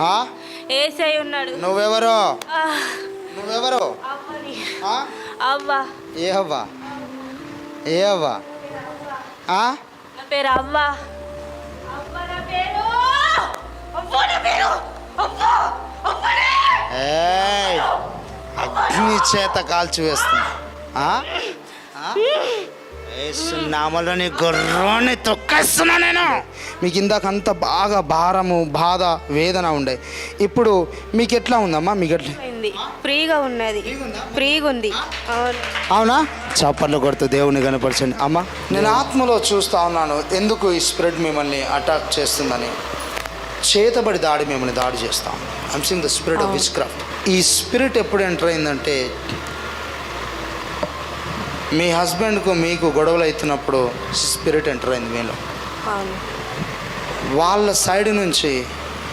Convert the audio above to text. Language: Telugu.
ఆ? ఏసై ఉన్నాడు. నువ్వెవరో? నువ్వెవరో? అవ్వ. ఏ అవ్వా? ఏ అవ్వా? పేరు అవ్వ. అగ్ని చేత కాల్చి వేస్తుంది ఆ? ఆ? యేసు నామలోని గుర్రాన్ని తొక్కేస్తున్నా నేను. మీకు ఇందాక అంత బాగా భారము బాధ వేదన ఉండే. ఇప్పుడు మీకు ఎట్లా ఉందమ్మా? మీకు ఎట్లా? ఫ్రీగా ఉన్నది. ఫ్రీగా ఉంది అవును. అవునా? చప్పట్లు కొడుతూ దేవుని కనపరచండి. అమ్మ నేను ఆత్మలో చూస్తా ఉన్నాను. ఎందుకు ఈ స్ప్రెడ్ మిమ్మల్ని అటాక్ చేస్తుందని? చేతబడి దాడి మిమ్మల్ని దాడి చేస్తాం I'm sing the spirit of witchcraft. ఈ స్పిరిట్ ఎప్పుడు ఎంటర్ అయిందంటే మీ హస్బెండ్కు మీకు గొడవలు అవుతున్నప్పుడు స్పిరిట్ ఎంటర్ అయింది మీలో? వాళ్ళ సైడ్ నుంచి